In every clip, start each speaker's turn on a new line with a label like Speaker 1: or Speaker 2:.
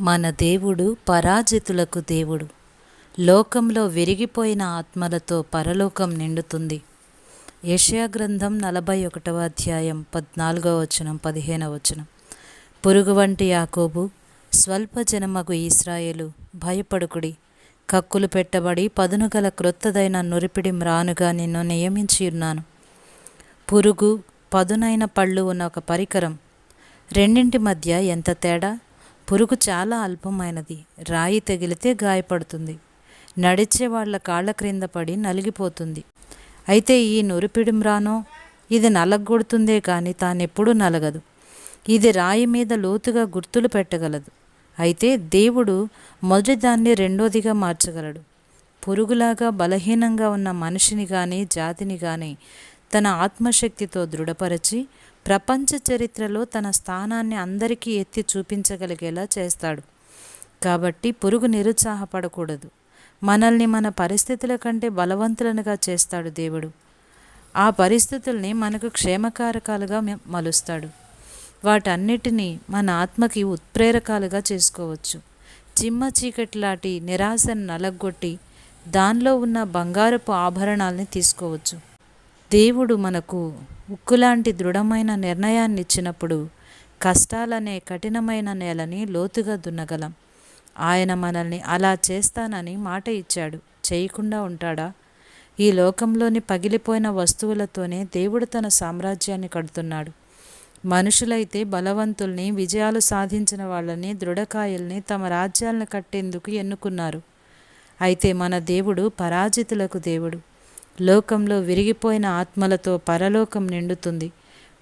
Speaker 1: మన దేవుడు పరాజితులకు దేవుడు. లోకంలో విరిగిపోయిన ఆత్మలతో పరలోకం నిండుతుంది. ఏషియా గ్రంథం నలభై ఒకటవ అధ్యాయం పద్నాలుగవ వచనం పదిహేనవ వచనం. పురుగు వంటి యాకోబు స్వల్ప జనమగు ఇస్రాయేలు భయపడుకుడి కక్కులు పెట్టబడి పదును గల క్రొత్తదైన నురిపిడి మ్రానుగా నిన్ను నియమించి ఉన్నాను. పురుగు పదునైన పళ్ళు ఉన్న ఒక పరికరం రెండింటి మధ్య ఎంత తేడా? పురుగు చాలా అల్పమైనది. రాయి తగిలితే గాయపడుతుంది. నడిచే వాళ్ళ కాళ్ళ క్రింద పడి నలిగిపోతుంది. అయితే ఈ నురిపిడిమ్రానో? ఇది నలగొడుతుందే కానీ తానెప్పుడూ నలగదు. ఇది రాయి మీద లోతుగా గుర్తులు పెట్టగలదు. అయితే దేవుడు మొదటిదాన్ని రెండోదిగా మార్చగలడు. పురుగులాగా బలహీనంగా ఉన్న మనిషిని కానీ జాతిని కానీ తన ఆత్మశక్తితో దృఢపరచి ప్రపంచ చరిత్రలో తన స్థానాన్ని అందరికీ ఎత్తి చూపించగలిగేలా చేస్తాడు. కాబట్టి పురుగు నిరుత్సాహపడకూడదు. మనల్ని మన పరిస్థితుల కంటే బలవంతులనుగా చేస్తాడు దేవుడు. ఆ పరిస్థితుల్ని మనకు క్షేమకారకాలుగా మలుస్తాడు. వాటన్నిటినీ మన ఆత్మకి ఉత్ప్రేరకాలుగా చేసుకోవచ్చు. చిమ్మ చీకటిలాటి నిరాశను నలగొట్టి దానిలో ఉన్న బంగారపు ఆభరణాల్ని తీసుకోవచ్చు. దేవుడు మనకు ఉక్కులాంటి దృఢమైన నిర్ణయాన్ని ఇచ్చినప్పుడు కష్టాలనే కఠినమైన నేలని లోతుగా దున్నగలం. ఆయన మనల్ని అలా చేస్తానని మాట ఇచ్చాడు. చేయకుండా ఉంటాడా? ఈ లోకంలోని పగిలిపోయిన వస్తువులతోనే దేవుడు తన సామ్రాజ్యాన్ని కడుతున్నాడు. మనుషులైతే బలవంతుల్ని విజయాలు సాధించిన వాళ్ళని దృఢకాయల్ని తమ రాజ్యాలను కట్టేందుకు ఎన్నుకున్నారు. అయితే మన దేవుడు పరాజితులకు దేవుడు. లోకంలో విరిగిపోయిన ఆత్మలతో పరలోకం నిండుతుంది.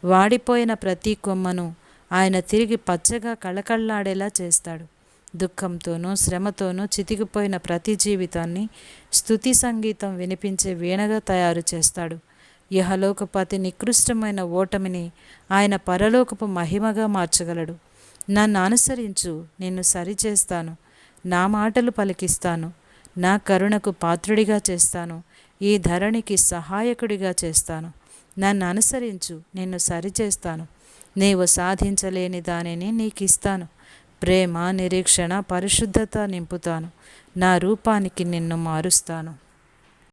Speaker 1: వాడిపోయిన ప్రతి కొమ్మను ఆయన తిరిగి పచ్చగా కళకళ్ళాడేలా చేస్తాడు. దుఃఖంతోనూ శ్రమతోనూ చితికిపోయిన ప్రతి జీవితాన్ని స్తుతి సంగీతం వినిపించే వీణగా తయారు చేస్తాడు. యహలోకపతి నికృష్టమైన ఓటమిని ఆయన పరలోకపు మహిమగా మార్చగలడు. నన్ను అనుసరించు నిన్ను సరిచేస్తాను. నా మాటలు పలికిస్తాను. నా కరుణకు పాత్రుడిగా చేస్తాను. ఈ ధరణికి సహాయకుడిగా చేస్తాను. నన్ను అనుసరించు నిన్ను సరిచేస్తాను. నీవు సాధించలేని దానిని నీకు ఇస్తాను ప్రేమ నిరీక్షణ పరిశుద్ధత నింపుతాను. నా రూపానికి నిన్ను మారుస్తాను.